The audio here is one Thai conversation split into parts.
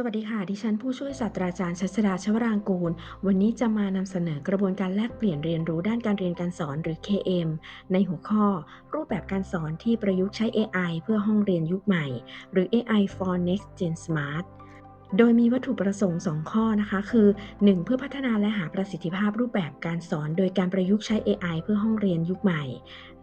สวัสดีค่ะ ดิฉันผู้ช่วยศาสตราจารย์ชัชดาชวรางกูล วันนี้จะมานำเสนอกระบวนการแลกเปลี่ยนเรียนรู้ด้านการเรียนการสอนหรือ KM ในหัวข้อ รูปแบบการสอนที่ประยุกต์ใช้ AI เพื่อห้องเรียนยุคใหม่ หรือ AI for Next Gen Smart โดยมีวัตถุประสงค์ 2 ข้อนะคะ คือ 1. เพื่อพัฒนาและหาประสิทธิภาพรูปแบบการสอน โดยการประยุกต์ใช้ AI เพื่อห้องเรียนยุคใหม่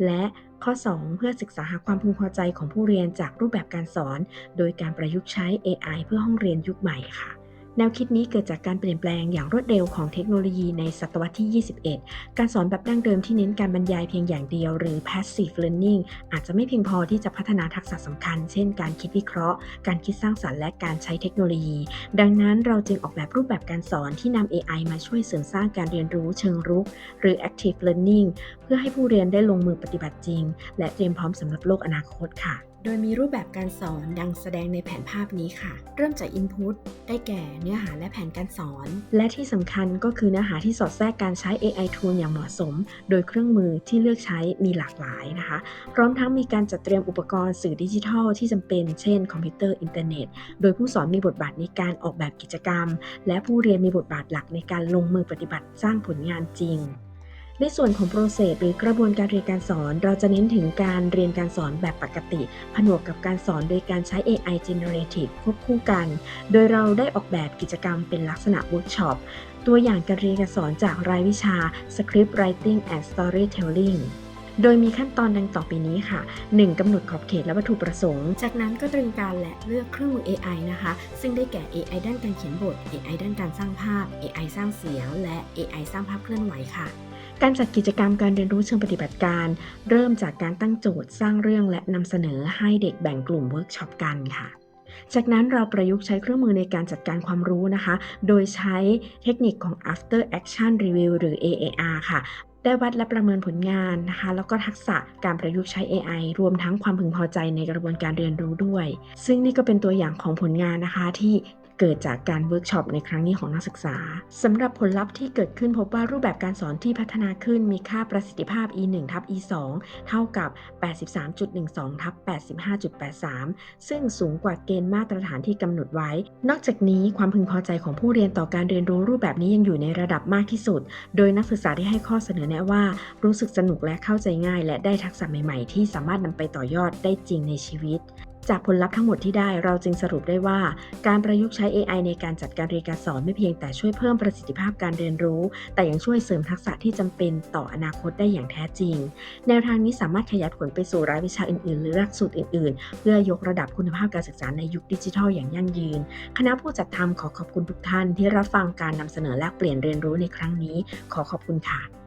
และข้อ 2 เพื่อศึกษาหาความพึงพอใจของผู้เรียนจากรูปแบบการสอน โดยการประยุกต์ใช้ AI เพื่อห้องเรียนยุคใหม่ค่ะ แนวคิดนี้เกิดจากการเปลี่ยนแปลงอย่างรวดเร็วของเทคโนโลยีในศตวรรษที่ 21 การสอนแบบดั้งเดิมที่เน้นการบรรยายเพียงอย่างเดียวหรือ passive learning อาจจะไม่เพียงพอที่จะพัฒนาทักษะสำคัญ เช่น การคิดวิเคราะห์ การคิดสร้างสรรค์และการใช้เทคโนโลยี ดังนั้นเราจึงออกแบบรูปแบบการสอนที่นำ AI มาช่วยเสริมสร้างการเรียนรู้เชิงรุก หรือ active learning เพื่อให้ผู้เรียนได้ลงมือปฏิบัติจริง และเตรียมพร้อมสำหรับโลกอนาคตค่ะ โดยมีรูปแบบการสอนดังแสดงในแผนภาพนี้ค่ะ เริ่มจาก Input ได้แก่เนื้อหาและแผนการสอน และที่สำคัญก็คือเนื้อหาที่สอดแทรกการใช้ AI tool อย่างเหมาะสม โดยเครื่องมือที่เลือกใช้มีหลากหลายนะคะ พร้อมทั้งมีการจัดเตรียมอุปกรณ์สื่อดิจิทัลที่จำเป็น เช่น คอมพิวเตอร์อินเทอร์เน็ต โดยผู้สอนมีบทบาทในการออกแบบกิจกรรม และผู้เรียนมีบทบาทหลักในการลงมือปฏิบัติสร้างผลงานจริง ในส่วนของ process หรือกระบวนการเรียนการสอน เราจะเน้นถึงการเรียนการสอนแบบปกติ ผนวกกับการสอนโดยการใช้ AI generative ควบคู่กัน โดยเราได้ออกแบบกิจกรรมเป็นลักษณะ workshop ตัวอย่างการเรียนการสอนจากรายวิชา script writing and storytelling โดยมีขั้นตอนดังต่อไปนี้ค่ะ 1. กำหนดขอบเขตและวัตถุประสงค์ จากนั้นก็เตรียมการและเลือกเครื่องมือ AI นะคะ ซึ่งได้แก่ AI ด้านการเขียนบท AI ด้านการสร้างภาพ AI สร้างเสียง และ AI สร้างภาพเคลื่อนไหวค่ะ การจัดกิจกรรมการเรียนรู้เชิงปฏิบัติการ เริ่มจากการตั้งโจทย์สร้างเรื่องและนำเสนอให้เด็กแบ่งกลุ่มเวิร์กช็อปกันค่ะ จากนั้นเราประยุกต์ใช้เครื่องมือในการจัดการความรู้นะคะ โดยใช้เทคนิคของ after action review หรือ AAR ค่ะได้วัดและประเมินผลงานนะคะ แล้วก็ทักษะการประยุกต์ใช้ AI รวมทั้งความพึงพอใจในกระบวนการเรียนรู้ด้วย ซึ่งนี่ก็เป็นตัวอย่างของผลงานนะคะที่ เกิดจากการเวิร์กช็อปในครั้งนี้ของนักศึกษาสำหรับผลลัพธ์ที่เกิดขึ้นพบว่ารูปแบบการสอนที่พัฒนาขึ้นมีค่าประสิทธิภาพ e 1ทับ e 2เท่ากับ 83.12ทับ85.83 ซึ่งสูงกว่าเกณฑ์มาตรฐานที่กำหนดไว้ นอกจากนี้ความพึงพอใจของผู้เรียนต่อการเรียนรู้รูปแบบนี้ยังอยู่ในระดับมากที่สุด โดยนักศึกษาได้ให้ข้อเสนอแนะว่า รู้สึกสนุกและเข้าใจง่าย และได้ทักษะใหม่ ๆ ที่สามารถนำไปต่อยอดได้จริงในชีวิต จากผลลัพธ์ทั้งหมดที่ได้เราจึงสรุปได้ว่า การประยุกต์ใช้ AI ในการจัดการเรียนการสอนไม่เพียงแต่ช่วยเพิ่มประสิทธิภาพการเรียนรู้ แต่ยังช่วยเสริมทักษะที่จำเป็นต่ออนาคตได้อย่างแท้จริง แนวทางนี้สามารถขยายผลไปสู่รายวิชาอื่นๆ หรือหลักสูตรอื่นๆ เพื่อยกระดับคุณภาพการศึกษาในยุคดิจิทัลอย่างยั่งยืน คณะผู้จัดทำขอขอบคุณทุกท่านที่รับฟังการนำเสนอแลกเปลี่ยนเรียนรู้ในครั้งนี้ ขอขอบคุณค่ะ